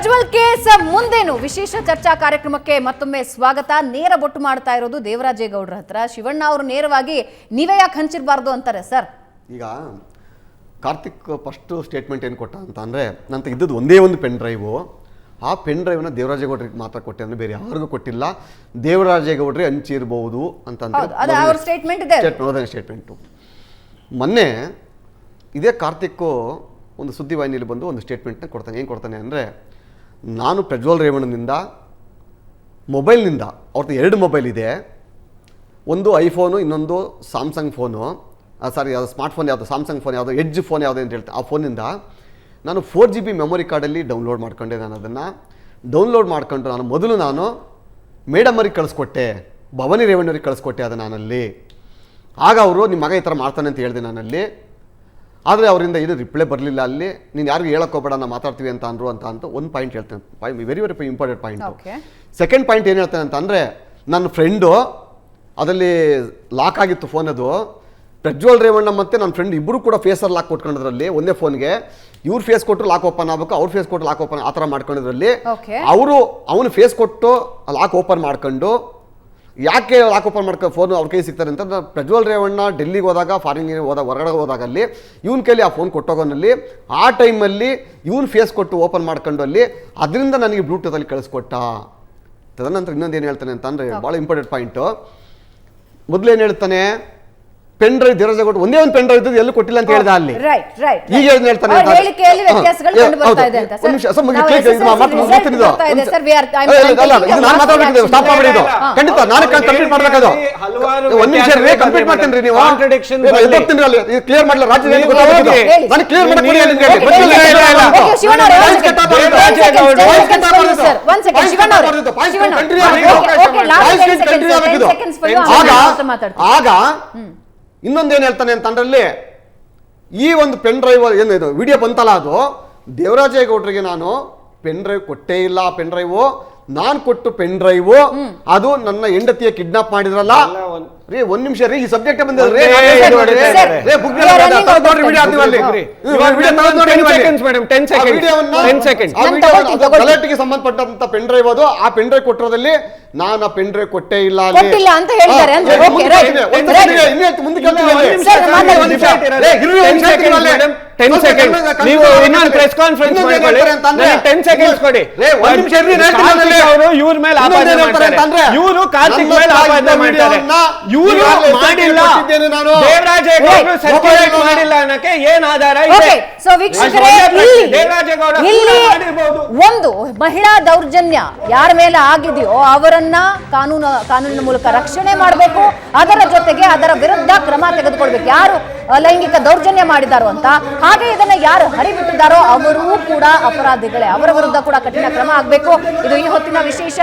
Prajwal case ಮುಂದೇನು? ವಿಶೇಷ ಚರ್ಚಾ ಕಾರ್ಯಕ್ರಮಕ್ಕೆ ಮತ್ತೊಮ್ಮೆ ಸ್ವಾಗತ. ನೇರ ಬೊಟ್ಟು ಮಾಡ್ತಾ ಇರೋದು ದೇವರಾಜೇಗೌಡರ ಹತ್ರ. ಶಿವಣ್ಣ ಅವರು ನೇರವಾಗಿ ನೀವೇ ಯಾಕೆ ಹಂಚಿರಬಾರ್ದು ಅಂತಾರೆ ಸರ್? ಈಗ ಕಾರ್ತಿಕ್ ಫಸ್ಟ್ ಸ್ಟೇಟ್ಮೆಂಟ್ ಏನು ಕೊಟ್ಟ ಅಂತ ಅಂದರೆ ನಂತ ಇದ್ದದ್ದು ಒಂದೇ ಒಂದು ಪೆನ್ ಡ್ರೈವು ಆ ಪೆನ್ ಡ್ರೈವ್ನ ದೇವರಾಜೇಗೌಡರಿಗೆ ಮಾತ್ರ ಕೊಟ್ಟೆ ಅಂದರೆ ಬೇರೆ ಯಾರಿಗೂ ಕೊಟ್ಟಿಲ್ಲ. ದೇವರಾಜೇಗೌಡರಿಗೆ ಹಂಚಿರ್ಬೋದು ಅಂತ ಹೌದು, ಅದು ಅವ್ರ statement ಇದೆ. ಸ್ಟೇಟ್ಮೆಂಟು ಮೊನ್ನೆ ಇದೇ ಕಾರ್ತಿಕ್ಕು ಒಂದು ಸುದ್ದಿವಾಹಿನಿಯಲ್ಲಿ ಬಂದು ಒಂದು ಸ್ಟೇಟ್ಮೆಂಟ್ನ ಕೊಡ್ತಾನೆ. ಏನು ಕೊಡ್ತಾನೆ ಅಂದರೆ ನಾನು ಪ್ರಜ್ವಲ್ ರೇವಣ್ಣನಿಂದ, ಮೊಬೈಲ್ನಿಂದ ಅವ್ರದ್ದು ಎರಡು ಮೊಬೈಲ್ ಇದೆ. ಒಂದು ಐಫೋನು, ಇನ್ನೊಂದು ಸ್ಯಾಮ್ಸಂಗ್ ಫೋನು. ಸಾರಿ, ಯಾವುದು ಸ್ಮಾರ್ಟ್ ಫೋನ್ ಯಾವುದು, ಸ್ಯಾಮ್ಸಂಗ್ ಫೋನ್ ಯಾವುದು, ಎಡ್ಜ್ ಫೋನ್ ಯಾವುದು ಅಂತ ಹೇಳ್ತಾರೆ ಆ ಫೋನಿಂದ ನಾನು ಫೋರ್ ಜಿ ಬಿ ಮೆಮೊರಿ ಕಾರ್ಡಲ್ಲಿ ಡೌನ್ಲೋಡ್ ಮಾಡ್ಕೊಂಡೆ ನಾನು ಅದನ್ನು. ಡೌನ್ಲೋಡ್ ಮಾಡ್ಕೊಂಡು ನಾನು ಮೊದಲು ನಾನು ಮೇಡಮ್ ಅವ್ರಿಗೆ ಕಳಿಸ್ಕೊಟ್ಟೆ, ಭವಾನಿ ರೇವಣ್ಣವ್ರಿಗೆ ಕಳಿಸ್ಕೊಟ್ಟೆ ಅದು ನಾನಲ್ಲಿ. ಆಗ ಅವರು ನಿಮ್ಮ ಮಗ ಈ ಥರ ಮಾಡ್ತಾನೆ ಅಂತ ಹೇಳಿದೆ ನಾನಲ್ಲಿ. ಆದರೆ ಅವರಿಂದ ಇದು ರಿಪ್ಲೈ ಬರಲಿಲ್ಲ. ಅಲ್ಲಿ ನೀನು ಯಾರಿಗೂ ಹೇಳಕ್ಕೆ ಹೋಗ್ಬೇಡ ನಾವು ಮಾತಾಡ್ತೀವಿ ಅಂತ ಅಂದರು ಅಂತ ಅಂತ ಒಂದು ಪಾಯಿಂಟ್ ಹೇಳ್ತೇನೆ. Point very very important point. Second point ಏನು ಹೇಳ್ತೇನೆ ಅಂತ ಅಂದರೆ ನನ್ನ ಫ್ರೆಂಡು ಅದರಲ್ಲಿ ಲಾಕ್ ಆಗಿತ್ತು ಫೋನ್ ಅದು. ಪ್ರಜ್ವಲ್ ರೇವಣ್ಣ ಮತ್ತು ನನ್ನ ಫ್ರೆಂಡ್ ಇಬ್ಬರು ಕೂಡ ಫೇಸಲ್ಲಿ ಲಾಕ್ ಕೊಟ್ಕೊಂಡಿದ್ರಲ್ಲಿ ಒಂದೇ ಫೋನ್ಗೆ ಇವ್ರು ಫೇಸ್ ಕೊಟ್ಟರು ಲಾಕ್ ಓಪನ್ ಆಗಬೇಕು ಅವ್ರ ಫೇಸ್ ಕೊಟ್ಟು ಲಾಕ್ ಓಪನ್ ಆ ಥರ ಮಾಡ್ಕೊಂಡಿದ್ರಲ್ಲಿ. ಅವರು ಅವನು ಫೇಸ್ ಕೊಟ್ಟು ಲಾಕ್ ಓಪನ್ ಮಾಡ್ಕೊಂಡು ಯಾಕೆ ಲಾಕ್ ಓಪನ್ ಮಾಡ್ಕೊ ಫೋನ್ ಅವ್ರ ಕೈ ಸಿಗ್ತಾರೆ ಅಂತ ಪ್ರಜ್ವಲ್ ರೇವಣ್ಣ ಡೆಲ್ಲಿಗೆ ಹೋದಾಗ ಫಾರಿನ್ಗೆ ಹೋದಾಗ ಹೊರಗಡೆ ಹೋದಾಗ ಅಲ್ಲಿ ಇವ್ನ ಕೈಲಿ ಆ ಫೋನ್ ಕೊಟ್ಟೋಗೋನಲ್ಲಿ ಆ ಟೈಮಲ್ಲಿ ಇವನು ಫೇಸ್ ಕೊಟ್ಟು ಓಪನ್ ಮಾಡ್ಕೊಂಡು ಅಲ್ಲಿ ಅದರಿಂದ ನನಗೆ ಬ್ಲೂಟೂತಲ್ಲಿ ಕಳಿಸ್ಕೊಟ್ಟ. ತದನಂತರ ಇನ್ನೊಂದು ಏನು ಹೇಳ್ತಾನೆ ಅಂತಂದರೆ ಭಾಳ ಇಂಪಾರ್ಟೆಂಟ್ ಪಾಯಿಂಟು ಮೊದಲೇನು ಏನು ಹೇಳ್ತಾನೆ ಪೆನ್ ಡ್ರೈವ್ ದೇವರಾಜೇಗೌಡ ಒಂದೇ ಒಂದು ಪೆನ್ ಡ್ರೈವ್ ಇದ್ದದ್ದು ಎಲ್ಲೂ ಕೊಟ್ಟಿಲ್ಲ ಅಂತ ಹೇಳಿದ ಅಲ್ಲಿ ರೈಟ್ ರೈಟ್ ಈಗ ಏನ್ ಹೇಳ್ತಾನೆ ಅವ್ರ ಹೇಳಿಕೆಯಲ್ಲಿ ವ್ಯತ್ಯಾಸಗಳು ಕಂಡು ಬರ್ತಾ ಇದೆ ಅಂತ ಸರ್ ಇದು. ಇದೆ ಸರ್ ಇದು ನಾನು ಸ್ಟಾಪ್ ಮಾಡಿ ಇದು ಖಂಡಿತ ನಾನು ಕಂಪ್ಲೀಟ್ ಮಾಡ್ಬೇಕದು ಹಲವಾರು ಒಂದ್ ನಿಮಿಷ ರೀ ಕಂಪ್ಲೀಟ್ ಮಾಡ್ತೀನಿ ರೀ ನೀವು. ಎದ್ದೋಗ್ತೀನಿ ಕ್ಲಿಯರ್ ಮಾಡಲ್ಲ ರಾಜ್ಯದಲ್ಲಿ. ಇದು. ನಾನು ಕ್ಲಿಯರ್ ಮಾಡಿ ಕೊಡಿ ನಿಮ್ಗೆ Okay, ಗೊತ್ತಿಲ್ಲ, ಇಲ್ಲ, ಇಲ್ಲ, ಇಲ್ಲ. Okay, ಶಿವಣ್ಣ ಅವರೇ, one Voice second. cut ಆಗ್ಬಾರ್ದು. One second, Voice ten cut seconds for you, ಆಗ್ಬಾರ್ದು. sir. One second, Voice Shivanna ಅವರೇ. ಶಿವಣ್ಣ. continue Okay, ಆಗ್ಬೇಕು. okay, last Voice 10 seconds, continue 10 ಆಗ್ಬೇಕು ಇದು. seconds for you, ಆಗ ಆಮೇಲೆ ಮಾತ್ರ ಮಾತಾಡ್ತೀನಿ. ಆಗ ಇನ್ನೊಂದೇನು ಹೇಳ್ತಾನೆ ಅಂತಂದ್ರಲ್ಲಿ ಈ ಒಂದು ಪೆನ್ ಡ್ರೈವ್ ಏನು ಇದು ವಿಡಿಯೋ ಬಂತಲ್ಲ ಅದು? ದೇವರಾಜೇಗೌಡರಿಗೆ ನಾನು ಪೆನ್ ಡ್ರೈವ್ ಕೊಟ್ಟೇ ಇಲ್ಲ ಪೆನ್ ಡ್ರೈವು ನಾನು ಕೊಟ್ಟು ಪೆನ್ ಡ್ರೈವು ಅದು ನನ್ನ ಹೆಂಡತಿಯ ಕಿಡ್ನಾಪ್ ಮಾಡಿದ್ರಲ್ಲ? ರೀ ಒಂದ್ ನಿಮಿಷ ರೀ ಈ ಸಬ್ಜೆಕ್ಟ್ ಬಂದಿದೆ ರೀ ಇದು ಹೊಡಿತಾ ಇದ್ದಾರೆ. ರೇ ಬುಕ್ We are running out of video time. ಹಾಕ್ತೀವಿ ಅಲ್ಲಿ Agree. ಇದು ಇವಾಗ ವಿಡಿಯೋ ನಾನು ನೋಡಿ 10 ನೀವು ಅಲ್ಲಿ. seconds madam, 10 ಆ seconds. 10 seconds. ಆ ನಾನು ವಿಡಿಯೋವನ್ನ- ತಗೊಳ್ತೀನಿ, ಅದು ಗಲಾಟೆಗೆ ಸಂಬಂಧಪಟ್ಟಂತ ಪೆನ್ ಡ್ರೈವ್ ಅದು ಆ ಪೆನ್ ಡ್ರೈವ್ ಕೊಟ್ಟಿರೋದಲ್ಲಿ ನಾನು ಆ ಪೆನ್ ಡ್ರೈವ್ ಕೊಟ್ಟೇ ಇಲ್ಲ. ಕೊಟ್ಟಿಲ್ಲ ಅಂತ ಹೇಳ್ತಾರೆ ಅಂದ್ರೆ, ಮುಂದಕ್ಕೆ right. ಇದೆ. ಒಂದು Right. ಇದೆ. ಇನ್ನೇ ಆಯ್ತು, ಮುಂದಕ್ಕೆ ಇಲ್ಲ, ಹೇಳ್ತೀನಿ ಒಂದ್ ಅಲ್ಲಿ. ನಿಮಿಷ ಸರ್, ಮಾತಾಡಿ. ಒಂದ್ ನಿಮಿಷ ಇರೋದು. ಏ, ಇರು, 10 ಒಂದ್ ನಿಮಿಷ seconds ಇರು ಅಲ್ಲಿ. madam, 10 ಸ್ವಲ್ಪ seconds. ಕನ್ನಡ- ಕನ್ನಡ ನೀವು ಇನ್ನೊಂದು ಪ್ರೆಸ್ ಕಾನ್ಫರೆನ್ಸ್ ಮಾಡ್ಕೊಳ್ಳಿ. 10 seconds ಕೊಡಿ. ಅವರು ಇವ್ರ ಮೇಲೆ ಆಪಾದನೆ ಮಾಡ್ತಾರೆ. ಇವ್ರು ಕಾರ್ತಿಕ್ ಮೇಲೆ ಆಪಾದನೆ ಮಾಡ್ತಾರೆ ವಿಡಿಯೋವನ್ನ ಮಾಡಿಲ್ಲ Right. ಸರ್ಕ್ಯುಲೇಟ್ ಮಾಡಿಲ್ಲ ಅನ್ನಕ್ಕೆ ಏನ್ ಆಧಾರ ಇದೆ ಸೊ ವೀಕ್ಷಕರೇ. ಒಂದು ಮಹಿಳಾ ದೌರ್ಜನ್ಯ ಯಾರ ಮೇಲೆ ಆಗಿದೆಯೋ ಅವರನ್ನ ಕಾನೂನು ಕಾನೂನಿನ ಮೂಲಕ ರಕ್ಷಣೆ ಮಾಡಬೇಕು ಅದರ ಜೊತೆಗೆ ಅದರ ವಿರುದ್ಧ ಕ್ರಮ ತೆಗೆದುಕೊಳ್ಬೇಕು. ಯಾರು ಲೈಂಗಿಕ ದೌರ್ಜನ್ಯ ಮಾಡಿದಾರೋ ಅಂತ ಹಾಗೆ ಇದನ್ನ ಯಾರು ಹರಿಬಿಟ್ಟಿದ್ದಾರೋ ಅವರೂ ಕೂಡ ಅಪರಾಧಿಗಳೇ. ಅವರ ವಿರುದ್ಧ ಕೂಡ ಕಠಿಣ ಕ್ರಮ ಆಗಬೇಕು. ಇದು ಈ ಹೊತ್ತಿನ ವಿಶೇಷ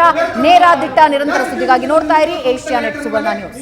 ನೇರ ದಿಟ್ಟ ನಿರಂತರ ಸುದ್ದಿಗಾಗಿ ನೋಡ್ತಾ ಇರಿ Asianet Suvarna news.